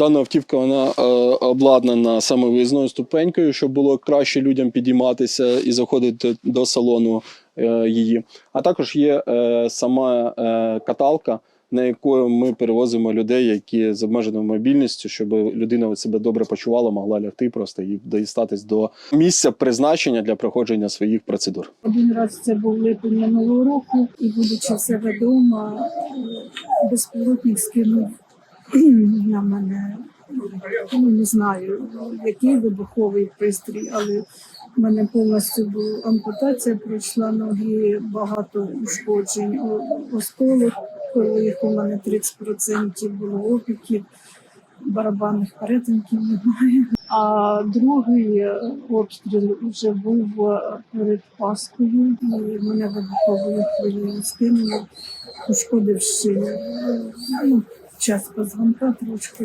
Дана автівка вона е, обладнана саме виїзною ступенькою, щоб було краще людям підійматися і заходити до салону е, її. А також є е, сама е, каталка, на якою ми перевозимо людей, які з обмеженою мобільністю, щоб людина себе добре почувала, могла лягти просто і дістатись до місця призначення для проходження своїх процедур. Один раз це був липень минулого року, і будучи себе вдома, е, безпілотник скинув на мене. Ну, не знаю, який вибуховий пристрій, але в мене повністю була ампутація, пройшла ноги, багато ушкоджень, осколок, коли у мене 30% було опіків, барабанних перетинків немає. А другий обстріл вже був е, перед Паскою, і мене вибуховою хвилею скинуло, пошкодивши ну, час позвонка трошки.